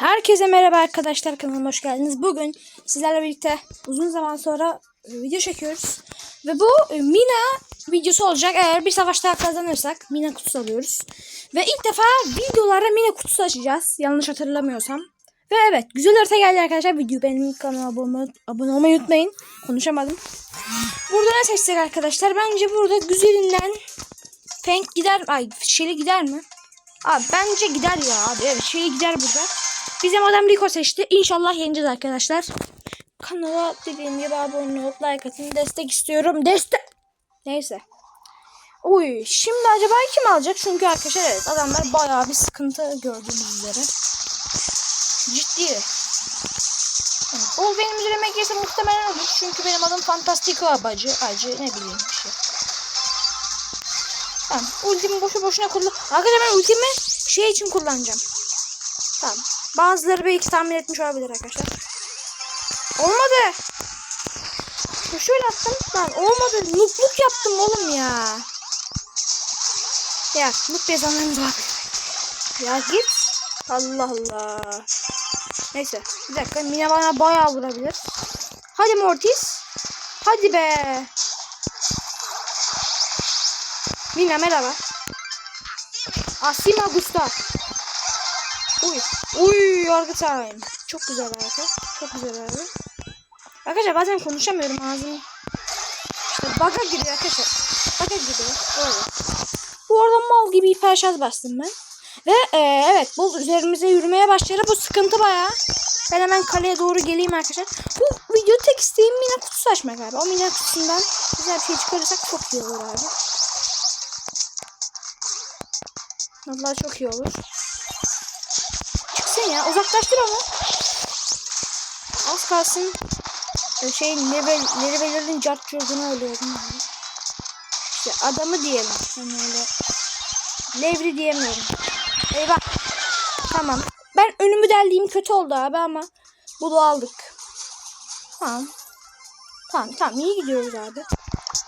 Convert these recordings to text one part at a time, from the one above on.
Herkese merhaba arkadaşlar kanalıma hoş geldiniz. Bugün sizlerle birlikte uzun zaman sonra e, video çekiyoruz. Ve bu e, Mina videosu olacak. Eğer bir savaşta kazanırsak Mina kutusu alıyoruz. Ve ilk defa videolara Mina kutusu açacağız. Yanlış hatırlamıyorsam. Ve evet güzel harita geldi arkadaşlar. Video benim kanalıma abone, abone olmayı unutmayın. Konuşamadım. Burada ne seçsek arkadaşlar? Bence burada güzelinden Fenk gider. Ay Shelly gider mi? Abi bence gider ya abi. Evet şey gider burada. Bizim adam Rico seçti. İnşallah yeneceğiz arkadaşlar. Kanala dediğim gibi abone olup like atın. Destek istiyorum. Destek. Neyse. Uy şimdi acaba kim alacak? Çünkü arkadaşlar evet adamlar bayağı bir sıkıntı gördüğünüz üzere. Ciddi. Evet, o benim üzerime girse muhtemelen olur. Çünkü benim adım Fantastico abacı. Acı ne bileyim bir şey. Tamam. Ultimi boşu boşuna kullan. Arkadaşlar ben ultimi şey için kullanacağım. Tamam. Bazıları belki tahmin etmiş olabilir arkadaşlar. Olmadı. Şöyle attım. Lan olmadı. Nutluk yaptım oğlum ya. Ya nut yazanlarımız var. Ya git. Allah Allah. Neyse. Bir dakika. Mina bana bayağı vurabilir. Hadi Mortis. Hadi be. Mina merhaba. Asima Gustav. Uy. Uy yargı time. Çok güzel harika. Çok güzel abi. Arkadaşlar bazen konuşamıyorum ağzım. İşte bug'a giriyor arkadaşlar. Bug'a giriyor. Öyle. Bu arada mal gibi hiper şarj bastım ben. Ve e, evet bu üzerimize yürümeye başladı. Bu sıkıntı bayağı. Ben hemen kaleye doğru geleyim arkadaşlar. Bu video tek isteğim mina kutusu açmak abi. O mina kutusundan güzel bir şey çıkarırsak çok iyi olur abi. Vallahi çok iyi olur. Ya. Uzaklaştır onu. Az kalsın. e, Şey level, levellerin cart çözünü ölüyordum. İşte adamı diyelim. Hani öyle. Levri diyemiyorum. Eyvah. Tamam. Ben önümü deldiğim kötü oldu abi ama bunu aldık. Tamam. Tamam tamam iyi gidiyoruz abi.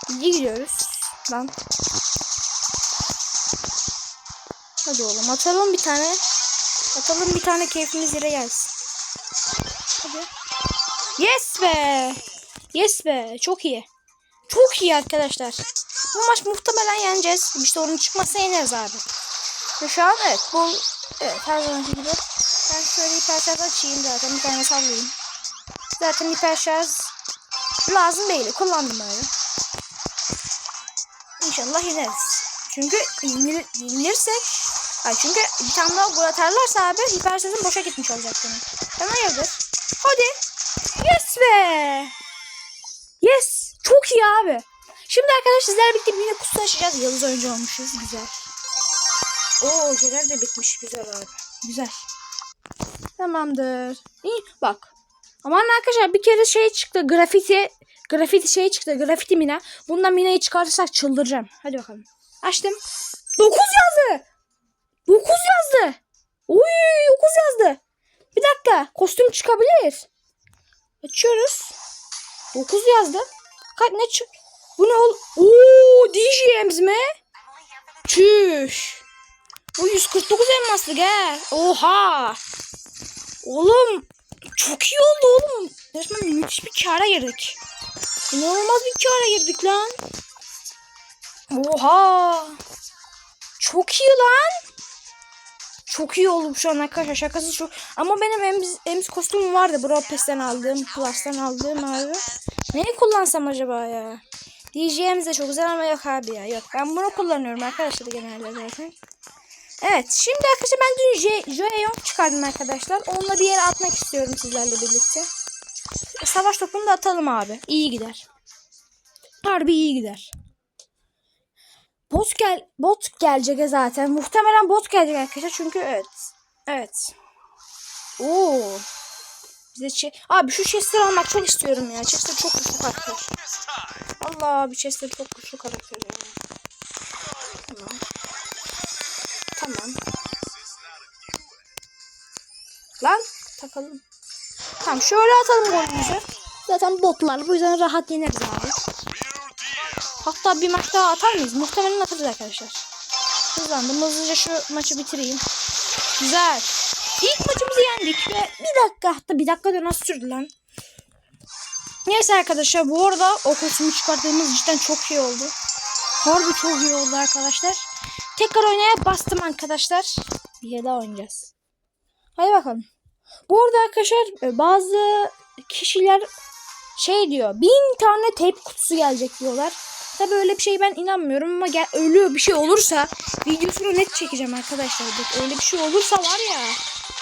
İyi gidiyoruz. Lan. Hadi oğlum atalım bir tane. Atalım bir tane keyfimiz yere gelsin. Hadi. Yes be. Yes be. Çok iyi. Çok iyi arkadaşlar. Bu maç muhtemelen yeneceğiz. İşte onun çıkmasa yeneriz abi. Ve şu an evet bu evet her zamanki gibi. Ben şöyle hiper şarj açayım zaten bir tane sallayayım. Zaten hiper şarj lazım değil. Kullandım öyle. İnşallah yeneriz. Çünkü yenil, yenilirsek Ay çünkü bir tane daha gol atarlarsa abi hiper şarjım boşa gitmiş olacak benim. Ben hayırdır? Hadi. Yes be. Yes. Çok iyi abi. Şimdi arkadaşlar sizlerle birlikte yine kutu açacağız. Yıldız oyuncu olmuşuz. Güzel. Oo görev de bitmiş. Güzel abi. Güzel. Tamamdır. İyi bak. Aman arkadaşlar bir kere şey çıktı. Grafiti. Grafiti şey çıktı. Grafiti mina. Bundan minayı çıkarırsak çıldıracağım. Hadi bakalım. Açtım. 9 yazdı. 9 yazdı. Oy 9 yazdı. Bir dakika. Kostüm çıkabilir. Açıyoruz. 9 yazdı. Kaç ne çık? Bu ne ol? Oo DJ'miz mi? Çüş. Bu 149 elmaslı gel. Oha. Oğlum çok iyi oldu oğlum. Resmen müthiş bir kara girdik. İnanılmaz bir kara girdik lan. Oha. Çok iyi lan. Çok iyi oldu şu an arkadaşlar şakası çok. Ama benim emz, emz kostümüm vardı. Brawl Pass'ten aldığım, Plus'tan aldığım abi. Neyi kullansam acaba ya? DJ'miz de çok güzel ama yok abi ya. Yok ben bunu kullanıyorum arkadaşlar genelde zaten. Evet şimdi arkadaşlar ben dün J- Joeyon çıkardım arkadaşlar. Onunla bir yere atmak istiyorum sizlerle birlikte. Savaş topunu da atalım abi. İyi gider. Harbi iyi gider. Bot gel bot gelecek zaten. Muhtemelen bot gelecek arkadaşlar çünkü evet. Evet. Oo. Bize şey abi şu chestleri almak çok istiyorum ya. Chester çok güçlü karakter. Allah abi chester çok güçlü karakter ya. Tamam. Tamam. Lan takalım. Tamam şöyle atalım golümüzü. Zaten botlar bu yüzden rahat yeneriz abi. Hatta bir maç atar mıyız? Muhtemelen atarız arkadaşlar. Hızlandım. Hızlıca şu maçı bitireyim. Güzel. İlk maçımızı yendik ve bir dakika hatta bir dakika da nasıl sürdü lan? Neyse arkadaşlar bu arada o kostümü çıkarttığımız cidden çok iyi oldu. Harbi çok iyi oldu arkadaşlar. Tekrar oynaya bastım arkadaşlar. Bir daha oynayacağız. Hadi bakalım. Bu arada arkadaşlar e, bazı kişiler şey diyor. Bin tane tape kutusu gelecek diyorlar. Tabi öyle bir şey ben inanmıyorum ama gel, öyle bir şey olursa videosunu net çekeceğim arkadaşlar. Bak, öyle bir şey olursa var ya.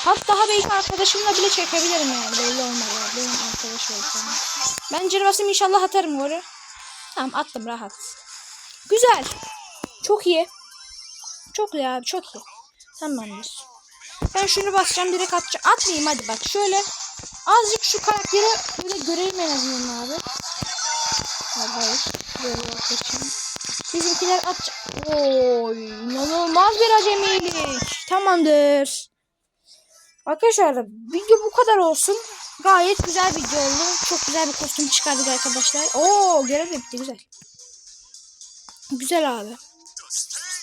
Hatta belki arkadaşımla bile çekebilirim yani. Belli olmaz ya. Benim arkadaş olsam. Ben cirvasım inşallah atarım golü. Tamam attım rahat. Güzel. Çok iyi. Çok iyi abi çok iyi. Tamamdır. Ben şunu basacağım direkt atacağım. Atmayayım hadi bak şöyle. Azıcık şu karakteri böyle göreyim en azından abi. Hayır. Böyle yaklaşayım. Bizimkiler at. Oy, inanılmaz bir acemilik. Tamamdır. Arkadaşlar video bu kadar olsun. Gayet güzel video oldu. Çok güzel bir kostüm çıkardık arkadaşlar. Oo görev de bitti güzel. Güzel abi.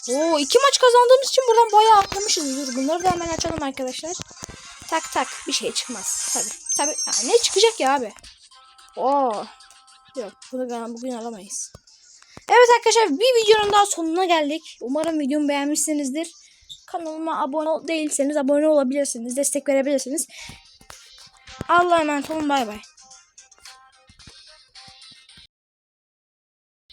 Oo iki maç kazandığımız için buradan bayağı atlamışız. Dur bunları da hemen açalım arkadaşlar. Tak tak bir şey çıkmaz. Tabi tabi ne çıkacak ya abi? Oo. Yok bunu bugün alamayız. Evet arkadaşlar bir videonun daha sonuna geldik. Umarım videomu beğenmişsinizdir. Kanalıma abone değilseniz abone olabilirsiniz. Destek verebilirsiniz. Allah'a emanet olun bay bay.